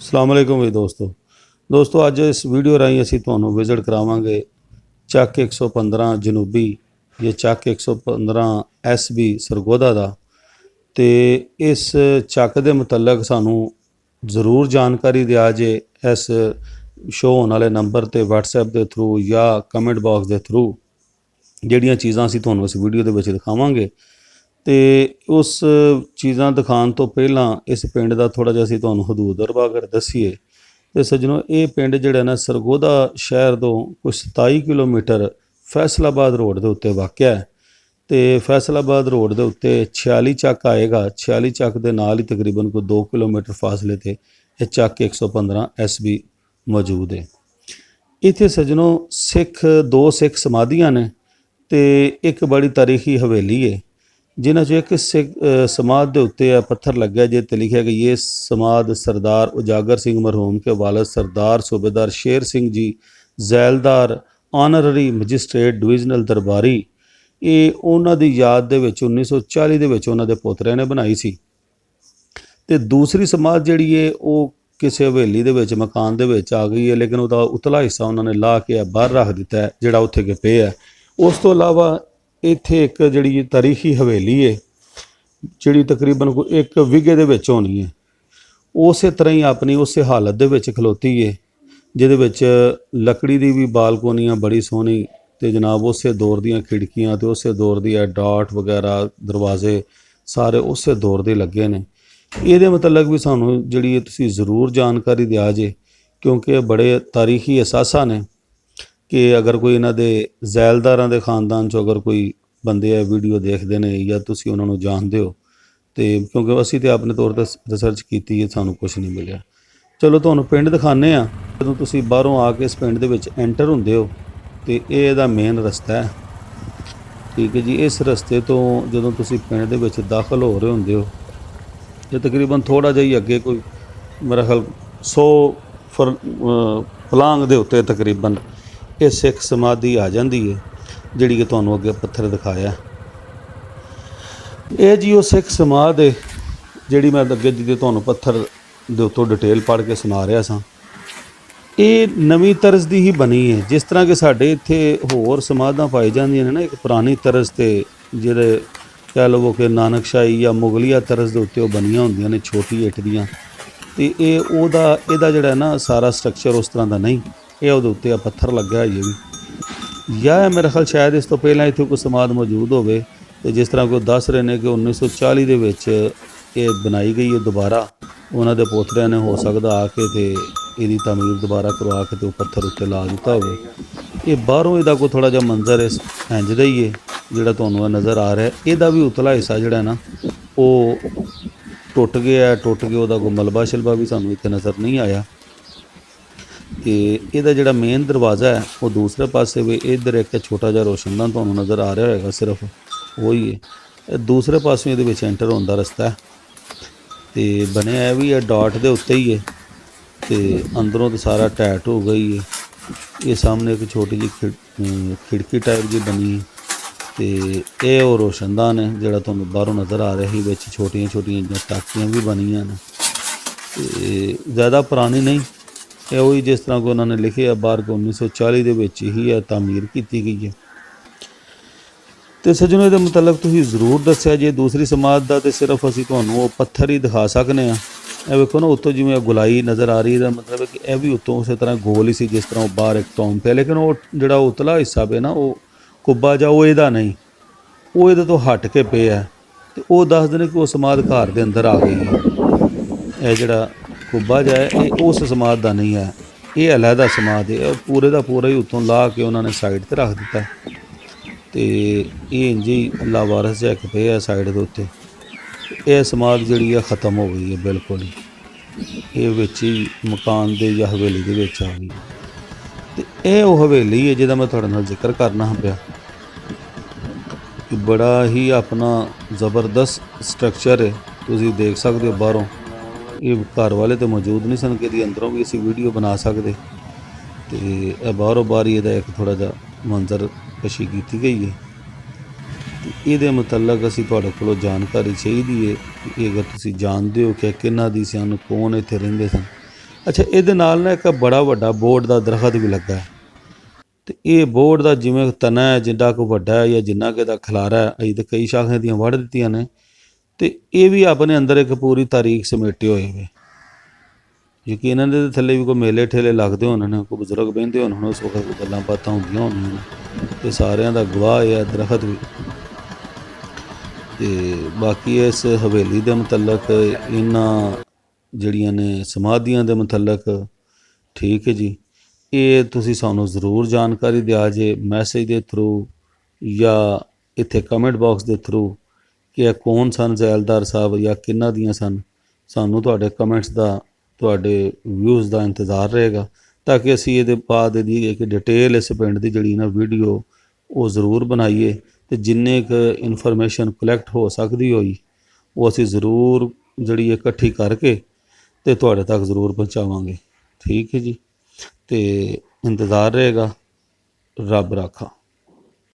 ਅਸਲਾਮ ਅਲੈਕੁਮ ਵੀ ਦੋਸਤੋ। ਦੋਸਤੋ, ਅੱਜ ਇਸ ਵੀਡੀਓ ਰਾਹੀਂ ਅਸੀਂ ਤੁਹਾਨੂੰ ਵਿਜ਼ਿਟ ਕਰਾਵਾਂਗੇ ਚੱਕ 115 ਜਨੂਬੀ ਇਹ ਚੱਕ 115 ਐਸਬੀ ਸਰਗੋਦਾ ਦਾ। ਤੇ ਇਸ ਚੱਕ ਦੇ ਮੁਤਲਕ ਸਾਨੂੰ ਜ਼ਰੂਰ ਜਾਣਕਾਰੀ ਦਿਆ ਜੇ ਇਸ ਸ਼ੋਅ ਹੋਣ ਵਾਲੇ ਨੰਬਰ ਤੇ WhatsApp ਦੇ ਥਰੂ ਜਾਂ ਕਮੈਂਟ ਬਾਕਸ ਦੇ ਥਰੂ ਜਿਹੜੀਆਂ ਚੀਜ਼ਾਂ ਅਸੀਂ ਤੁਹਾਨੂੰ ਇਸ ਵੀਡੀਓ ਦੇ ਵਿੱਚ ਦਿਖਾਵਾਂਗੇ ਤੇ ਉਸ ਚੀਜ਼ਾਂ ਦਿਖਾਉਣ ਤੋਂ ਪਹਿਲਾਂ ਇਸ ਪਿੰਡ ਦਾ ਥੋੜਾ ਜਿਹਾ ਅਸੀਂ ਤੁਹਾਨੂੰ ਹਦੂਦ ਦਰਬਾ ਅਗਰ ਦੱਸੀਏ। ਤੇ ਸੱਜਣੋ, ਇਹ ਪਿੰਡ ਜਿਹੜਾ ਨਾ ਸਰਗੋਦਾ ਸ਼ਹਿਰ ਤੋਂ ਕੁਝ 27 ਕਿਲੋਮੀਟਰ ਫੈਸਲਾਬਾਦ ਰੋਡ ਦੇ ਉੱਤੇ ਵਾਕਿਆ ਹੈ। ਤੇ ਫੈਸਲਾਬਾਦ ਰੋਡ ਦੇ ਉੱਤੇ 46 ਚੱਕ ਆਏਗਾ। 46 ਚੱਕ ਦੇ ਨਾਲ ਹੀ ਤਕਰੀਬਨ ਕੋਈ 2 ਕਿਲੋਮੀਟਰ ਫਾਸਲੇ ਤੇ ਇਹ ਚੱਕ 115 ਐਸਬੀ ਮੌਜੂਦ ਹੈ। ਇੱਥੇ ਸੱਜਣੋ, ਸਿੱਖ, ਦੋ ਸਿੱਖ ਸਮਾਧੀਆਂ ਨੇ ਤੇ ਇੱਕ ਬੜੀ ਤਾਰੀਖੀ ਹਵੇਲੀ ਹੈ। ਜਿਨ੍ਹਾਂ 'ਚੋਂ ਇੱਕ ਸਿੱਖ ਅ, ਦੇ ਉੱਤੇ ਆ ਪੱਥਰ ਲੱਗਿਆ ਜੇ ਤੇ ਲਿਖਿਆ ਕਿ ਇਹ ਸਮਾਧ ਸਰਦਾਰ ਉਜਾਗਰ ਸਿੰਘ ਮਰਹੂਮ ਕੇ ਵਾਲਦ ਸਰਦਾਰ ਸੂਬੇਦਾਰ ਸ਼ੇਰ ਸਿੰਘ ਜੀ ਜ਼ੈਲਦਾਰ ਆਨਰਰੀ ਮੈਜਿਸਟ੍ਰੇਟ ਡਿਵੀਜ਼ਨਲ ਦਰਬਾਰੀ। ਇਹ ਉਹਨਾਂ ਦੀ ਯਾਦ ਦੇ ਵਿੱਚ 1940 ਦੇ ਵਿੱਚ ਉਹਨਾਂ ਦੇ ਪੋਤਰਿਆਂ ਨੇ ਬਣਾਈ ਸੀ। ਤੇ ਦੂਸਰੀ ਸਮਾਧ ਜਿਹੜੀ ਹੈ ਉਹ ਕਿਸੇ ਹਵੇਲੀ ਦੇ ਵਿੱਚ ਮਕਾਨ ਦੇ ਵਿੱਚ ਆ ਗਈ ਹੈ ਲੇਕਿਨ ਉਹਦਾ ਉਤਲਾ ਹਿੱਸਾ ਉਹਨਾਂ ਨੇ ਲਾ ਕੇ ਬਾਹਰ ਰੱਖ ਦਿੱਤਾ ਜਿਹੜਾ ਉੱਥੇ ਕਿ ਪਿਆ ਹੈ। ਉਸ ਤੋਂ ਇਲਾਵਾ ਇੱਥੇ ਇੱਕ ਜਿਹੜੀ ਤਾਰੀਖੀ ਹਵੇਲੀ ਹੈ ਜਿਹੜੀ ਤਕਰੀਬਨ ਕੋਈ ਇੱਕ ਵਿਗੇ ਦੇ ਵਿੱਚ ਹੋਣੀ ਹੈ ਉਸੇ ਤਰ੍ਹਾਂ ਹੀ ਆਪਣੀ ਉਸੇ ਹਾਲਤ ਦੇ ਵਿੱਚ ਖਲੋਤੀ ਹੈ ਜਿਹਦੇ ਵਿੱਚ ਲੱਕੜੀ ਦੀ ਵੀ ਬਾਲਕੋਨੀਆਂ ਬੜੀ ਸੋਹਣੀ ਤੇ ਜਨਾਬ ਉਸੇ ਦੌਰ ਦੀਆਂ ਖਿੜਕੀਆਂ ਤੇ ਉਸੇ ਦੌਰ ਦੀ ਇਹ ਡਾਟ ਵਗੈਰਾ, ਦਰਵਾਜ਼ੇ ਸਾਰੇ ਉਸੇ ਦੌਰ ਦੇ ਲੱਗੇ ਨੇ। ਇਹਦੇ ਮਤਲਬ ਵੀ ਸਾਨੂੰ ਜਿਹੜੀ ਤੁਸੀਂ ਜ਼ਰੂਰ ਜਾਣਕਾਰੀ ਦਿਆ ਜੇ, ਕਿਉਂਕਿ ਇਹ ਬੜੇ ਤਾਰੀਖੀ ਅਸਾਸਾਂ ਨੇ। ਕਿ ਅਗਰ ਕੋਈ ਇਹਨਾਂ ਦੇ ਜ਼ੈਲਦਾਰਾਂ ਦੇ ਖਾਨਦਾਨ ਚੋਂ ਅਗਰ ਕੋਈ ਬੰਦੇ ਇਹ ਵੀਡੀਓ ਦੇਖਦੇ ਨੇ ਜਾਂ ਤੁਸੀਂ ਉਹਨਾਂ ਨੂੰ ਜਾਣਦੇ ਹੋ, ਤੇ ਕਿਉਂਕਿ ਅਸੀਂ ਤੇ ਆਪਣੇ ਤੌਰ ਤੇ ਰਿਸਰਚ ਕੀਤੀ ਹੈ, ਸਾਨੂੰ ਕੁਝ ਨਹੀਂ ਮਿਲਿਆ। ਚਲੋ ਤੁਹਾਨੂੰ ਪਿੰਡ ਦਿਖਾਣੇ ਆ ਜਦੋਂ ਤੁਸੀਂ ਬਾਹਰੋਂ ਆ ਕੇ ਇਸ ਪਿੰਡ ਦੇ ਵਿੱਚ ਐਂਟਰ ਹੁੰਦੇ ਹੋ, ਤੇ ਇਹ ਇਹਦਾ ਮੇਨ ਰਸਤਾ ਹੈ। ਠੀਕ ਹੈ ਜੀ, ਇਸ ਰਸਤੇ ਤੋਂ ਜਦੋਂ ਤੁਸੀਂ ਪਿੰਡ ਦੇ ਵਿੱਚ ਦਾਖਲ ਹੋ ਰਹੇ ਹੁੰਦੇ ਹੋ ਤੇ ਤਕਰੀਬਨ ਥੋੜਾ ਜਿਹਾ ਹੀ ਅੱਗੇ ਕੋਈ ਮੇਰਾ ਖਿਆਲ 100 ਫਰ ਫਲਾਂਗ ਦੇ ਉੱਤੇ ਤਕਰੀਬਨ ਇਹ ਸਿੱਖ ਸਮਾਧੀ ਆ ਜਾਂਦੀ ਹੈ ਜਿਹੜੀ ਕਿ ਤੁਹਾਨੂੰ ਅੱਗੇ ਪੱਥਰ ਦਿਖਾਇਆ। ਇਹ ਜੀ ਉਹ ਸਿੱਖ ਸਮਾਧ ਹੈ ਜਿਹੜੀ ਮੈਂ ਅੱਗੇ ਜਿਹਦੇ ਤੁਹਾਨੂੰ ਪੱਥਰ ਦੇ ਉੱਤੋਂ ਡਿਟੇਲ ਪੜ੍ਹ ਕੇ ਸੁਣਾ ਰਿਹਾ ਸਾਂ। ਇਹ ਨਵੀਂ ਤਰਜ਼ ਦੀ ਹੀ ਬਣੀ ਹੈ ਜਿਸ ਤਰ੍ਹਾਂ ਕਿ ਸਾਡੇ ਇੱਥੇ ਹੋਰ ਸਮਾਧਾਂ ਪਾਈ ਜਾਂਦੀਆਂ ਨੇ ਨਾ, ਇੱਕ ਪੁਰਾਣੀ ਤਰਜ਼ ਤੇ ਜਿਹੜੇ ਕਹਿ ਲਵੋ ਕਿ ਨਾਨਕਸ਼ਾਹੀ ਜਾਂ ਮੁਗਲੀਆ ਤਰਜ਼ ਦੇ ਉੱਤੇ ਉਹ ਬਣੀਆਂ ਹੁੰਦੀਆਂ ਨੇ, ਛੋਟੀ ਇੱਟ ਦੀਆਂ। ਤੇ ਇਹ ਉਹਦਾ, ਇਹਦਾ ਜਿਹੜਾ ਨਾ ਸਾਰਾ ਸਟਰਕਚਰ ਉਸ ਤਰ੍ਹਾਂ ਦਾ ਨਹੀਂ। ਇਹ ਉਹਦੇ ਉੱਤੇ ਆ ਪੱਥਰ ਲੱਗਾ ਜੀ। ਵੀ ਜਾਂ ਇਹ ਮੇਰੇ ਖਿਆਲ ਸ਼ਾਇਦ ਇਸ ਤੋਂ ਪਹਿਲਾਂ ਇੱਥੇ ਕੋਈ ਸਮਾਧ ਮੌਜੂਦ ਹੋਵੇ ਤੇ ਜਿਸ ਤਰ੍ਹਾਂ ਕੋਈ ਦੱਸ ਰਹੇ ਨੇ ਕਿ 1940 ਦੇ ਵਿੱਚ ਇਹ ਬਣਾਈ ਗਈ ਹੈ ਦੁਬਾਰਾ, ਉਹਨਾਂ ਦੇ ਪੋਤਰਿਆਂ ਨੇ ਹੋ ਸਕਦਾ ਆ ਕੇ ਤੇ ਇਹਦੀ ਤਾਮੀਰ ਦੁਬਾਰਾ ਕਰਵਾ ਕੇ ਤੇ ਉਹ ਪੱਥਰ ਉੱਤੇ ਲਾ ਦਿੱਤਾ ਹੋਵੇ। ਇਹ ਬਾਹਰੋਂ ਇਹਦਾ ਕੋਈ ਥੋੜਾ ਜਿਹਾ ਮੰਜ਼ਰ ਇਸ ਇੰਜ ਹੀ ਹੈ, ਜਿਹੜਾ ਤੁਹਾਨੂੰ ਇਹ ਨਜ਼ਰ ਆ ਰਿਹਾ ਇਹਦਾ ਵੀ ਉਤਲਾ ਹਿੱਸਾ ਜਿਹੜਾ ਨਾ, ਉਹ ਟੁੱਟ ਗਿਆ ਟੁੱਟ ਗਿਆ, ਉਹਦਾ ਕੋਈ ਮਲਬਾ ਸ਼ਲਬਾ ਵੀ ਸਾਨੂੰ ਇੱਥੇ ਨਜ਼ਰ ਨਹੀਂ ਆਇਆ। ਤੇ ਇਹਦਾ ਜਿਹੜਾ ਮੇਨ ਦਰਵਾਜ਼ਾ ਹੈ, ਉਹ ਦੂਸਰੇ ਪਾਸੇ ਵੀ ਇੱਧਰ ਇੱਕ ਛੋਟਾ ਜਿਹਾ ਰੋਸ਼ਨਦਾਨ ਤੁਹਾਨੂੰ ਨਜ਼ਰ ਆ ਰਿਹਾ ਹੋਏਗਾ ਸਿਰਫ, ਉਹੀ ਹੈ। ਇਹ ਦੂਸਰੇ ਪਾਸੇ ਇਹਦੇ ਵਿੱਚ ਐਂਟਰ ਹੋਣ ਦਾ ਰਸਤਾ ਹੈ। ਤੇ ਬਣਿਆ ਵੀ ਹੈ ਡਾਟ ਦੇ ਉੱਤੇ ਹੀ ਹੈ। ਤੇ ਅੰਦਰੋਂ ਤਾਂ ਸਾਰਾ ਟੈਟ ਹੋ ਗਈ ਹੈ ਇਹ ਸਾਹਮਣੇ ਇੱਕ ਛੋਟੀ ਜਿਹੀ ਖਿੜ- ਖਿੜਕੀ ਟਾਈਪ ਦੀ ਬਣੀ ਹੈ। ਤੇ ਇਹ ਉਹ ਰੋਸ਼ਨਦਾਨ ਹੈ, ਜਿਹੜਾ ਤੁਹਾਨੂੰ ਬਾਹਰੋਂ ਨਜ਼ਰ ਆ ਰਿਹਾ ਸੀ, ਵਿੱਚ ਛੋਟੀਆਂ ਛੋਟੀਆਂ ਜਿਹੀਆਂ ਟਾਕੀਆਂ ਵੀ ਬਣੀਆਂ ਨੇ। ਤੇ ਜ਼ਿਆਦਾ ਪੁਰਾਣੀ ਨਹੀਂ ਇਹ ਉਹੀ ਜਿਸ ਤਰ੍ਹਾਂ ਕੋ ਉਹਨਾਂ ਨੇ ਲਿਖਿਆ ਬਾਹਰ ਕੋ 1940 ਦੇ ਵਿੱਚ ਹੀ ਇਹ ਤਾਮੀਰ ਕੀਤੀ ਗਈ ਹੈ। ਤੇ ਸੱਜਣੋ ਇਹਦੇ ਮੁਤਲਕ ਤੁਸੀਂ ਜ਼ਰੂਰ ਦੱਸਿਆ ਜੇ ਦੂਸਰੀ ਸਮਾਜ ਦਾ ਤੇ ਸਿਰਫ ਅਸੀਂ ਤੁਹਾਨੂੰ ਉਹ ਪੱਥਰ ਹੀ ਦਿਖਾ ਸਕਨੇ ਆ। ਇਹ ਵੇਖੋ ਨਾ ਉੱਤੋਂ ਜਿਵੇਂ ਇਹ ਗੁਲਾਈ ਨਜ਼ਰ ਆ ਰਹੀ ਹੈ, ਮਤਲਬ ਹੈ ਕਿ ਇਹ ਵੀ ਉੱਤੋਂ ਉਸੇ ਤਰ੍ਹਾਂ ਗੋਲ ਹੀ ਸੀ ਜਿਸ ਤਰ੍ਹਾਂ ਉਹ ਬਾਹਰ ਇੱਕ ਟੌਮ ਪਿਆ। ਲੇਕਿਨ ਉਹ ਜਿਹੜਾ ਉਤਲਾ ਹਿੱਸਾ ਪਿਆ ਨਾ ਉਹ ਕੁੱਬਾ ਜਾਂ ਉਹ ਇਹਦਾ ਨਹੀਂ। ਉਹ ਇਹਦੇ ਤੋਂ ਹਟ ਕੇ ਪਿਆ ਤੇ ਉਹ ਦੱਸਦੇ ਨੇ ਕਿ ਉਹ ਸਮਾਧ ਘਰ ਦੇ ਅੰਦਰ ਆ ਗਈ ਹੈ। ਇਹ ਜਿਹੜਾ ਕੁੱਬਾ ਜਿਹਾ ਇਹ ਉਸ ਸਮਾਜ ਦਾ ਨਹੀਂ ਹੈ। ਇਹ ਅਲੱਗਾ ਸਮਾਜ ਹੈ। ਪੂਰੇ ਦਾ ਪੂਰਾ ਹੀ ਉੱਤੋਂ ਲਾ ਕੇ ਉਹਨਾਂ ਨੇ ਸਾਈਡ ਤੇ ਰੱਖ ਦਿੱਤਾ। ਹੈ। ਤੇ ਇਹ ਇੰਜ ਹੀ ਲਾਵਾਰਸ ਜਿਹਾ ਇੱਕ ਪਿਆ ਸਾਈਡ ਦੇ ਉੱਤੇ। ਇਹ ਸਮਾਜ ਜਿਹੜੀ ਆ ਖਤਮ ਹੋ ਗਈ ਹੈ ਬਿਲਕੁਲ ਹੀ। ਇਹ ਵਿੱਚ ਹੀ ਮਕਾਨ ਦੇ ਜਾਂ ਹਵੇਲੀ ਦੇ ਵਿੱਚ ਆ ਗਈ। ਤੇ ਇਹ ਉਹ ਹਵੇਲੀ ਹੈ ਜਿਹਦਾ ਮੈਂ ਤੁਹਾਡੇ ਨਾਲ ਜ਼ਿਕਰ ਕਰਨਾ ਪਿਆ। ਬੜਾ ਹੀ ਆਪਣਾ ਜ਼ਬਰਦਸਤ ਸਟਰਕਚਰ ਹੈ। ਤੁਸੀਂ ਦੇਖ ਸਕਦੇ ਹੋ ਬਾਹਰੋਂ। ਇਹ ਘਰ ਵਾਲੇ ਤੇ ਮੌਜੂਦ ਨਹੀਂ ਸਨ ਕਿ ਇਹਦੀ ਅੰਦਰੋਂ ਵੀ ਅਸੀਂ ਵੀਡੀਓ ਬਣਾ ਸਕਦੇ। ਤੇ ਇਹ ਬਾਹਰੋਂ ਬਾਰੀ ਇਹਦਾ ਇੱਕ ਥੋੜਾ ਜਿਹਾ ਮੰਜ਼ਰ ਕਸ਼ੀ ਕੀਤੀ ਗਈ ਹੈ। ਇਹਦੇ ਮੁਤਲਕ ਅਸੀਂ ਤੁਹਾਡੇ ਕੋਲੋਂ ਜਾਣਕਾਰੀ ਚਾਹੀਦੀ ਹੈ ਕਿ ਇਹ ਅਗਰ ਤੁਸੀਂ ਜਾਣਦੇ ਹੋ ਕਿ ਕਿੰਨਾ ਦੀ ਸਨ ਕੌਣ ਇੱਥੇ ਰਹਿੰਦੇ ਸਨ। ਅੱਛਾ, ਇਹਦੇ ਨਾਲ ਨਾ ਇੱਕ ਬੜਾ ਵੱਡਾ ਬੋਰਡ ਦਾ ਦਰਖਤ ਵੀ ਲੱਗਾ ਹੈ। ਤੇ ਇਹ ਬੋਰਡ ਦਾ ਜਿਵੇਂ ਤਣਾ ਹੈ, ਜਿੰਨਾ ਕੋ ਵੱਡਾ ਹੈ ਜਾਂ ਜਿੰਨਾ ਕਿ ਦਾ ਖਲਾਰਾ ਹੈ ਅਜੇ ਤਾਂ ਕਈ ਸ਼ਾਖਾਂ ਦੀਆਂ ਵੜ ਦਿੱਤੀਆਂ ਨੇ। ਤੇ ਇਹ ਵੀ ਆਪਣੇ ਅੰਦਰ ਇੱਕ ਪੂਰੀ ਤਾਰੀਖ ਸਮੇਟੇ ਹੋਏ ਵੇ। ਕਿਉਂਕਿ ਇਹਨਾਂ ਦੇ ਥੱਲੇ ਵੀ ਕੋਈ ਮੇਲੇ ਠੇਲੇ ਲੱਗਦੇ ਹੋਣ ਨੇ, ਕੋਈ ਬਜ਼ੁਰਗ ਬਹਿੰਦੇ ਹੋਣ ਉਸ ਵਕਤ ਕੋਈ ਗੱਲਾਂ ਬਾਤਾਂ ਹੁੰਦੀਆਂ ਹੋਣੀਆਂ ਨੇ। ਤੇ ਸਾਰਿਆਂ ਦਾ ਗਵਾਹ ਇਹ ਹੈ ਦਰਖਤ ਵੀ। ਤੇ ਬਾਕੀ ਇਸ ਹਵੇਲੀ ਦੇ ਮੁਤਲਕ ਇਹਨਾਂ ਜਿਹੜੀਆਂ ਨੇ ਸਮਾਧੀਆਂ ਦੇ ਮੁਤਲਕ, ਠੀਕ ਹੈ ਜੀ। ਇਹ ਤੁਸੀਂ ਸਾਨੂੰ ਜ਼ਰੂਰ ਜਾਣਕਾਰੀ ਦਿਆ ਜੇ ਮੈਸੇਜ ਦੇ ਥਰੂ ਜਾਂ ਇੱਥੇ ਕਮੈਂਟ ਬਾਕਸ ਦੇ ਥਰੂ ਕਿ ਇਹ ਕੌਣ ਸਨ ਜ਼ੈਲਦਾਰ ਸਾਹਿਬ ਜਾਂ ਕਿੰਨਾ ਦੀਆਂ ਸਨ? ਸਾਨੂੰ ਤੁਹਾਡੇ ਕਮੈਂਟਸ ਦਾ, ਤੁਹਾਡੇ ਵਿਊਜ਼ ਦਾ ਇੰਤਜ਼ਾਰ ਰਹੇਗਾ ਤਾਂ ਕਿ ਅਸੀਂ ਇਹਦੇ ਬਾਅਦ ਇਹਦੀ ਇੱਕ ਡਿਟੇਲ ਇਸ ਪਿੰਡ ਦੀ ਜਿਹੜੀ ਨਾ ਵੀਡੀਓ ਉਹ ਜ਼ਰੂਰ ਬਣਾਈਏ ਤੇ ਜਿੰਨੇ ਕੁ ਇਨਫੋਰਮੇਸ਼ਨ ਕਲੈਕਟ ਹੋ ਸਕਦੀ ਹੋਈ, ਉਹ ਅਸੀਂ ਜ਼ਰੂਰ ਜਿਹੜੀ ਇਕੱਠੀ ਕਰਕੇ ਤੇ ਤੁਹਾਡੇ ਤੱਕ ਜ਼ਰੂਰ ਪਹੁੰਚਾਵਾਂਗੇ। ਠੀਕ ਹੈ ਜੀ? ਤੇ ਇੰਤਜ਼ਾਰ ਰਹੇਗਾ। ਰੱਬ ਰਾਖਾ।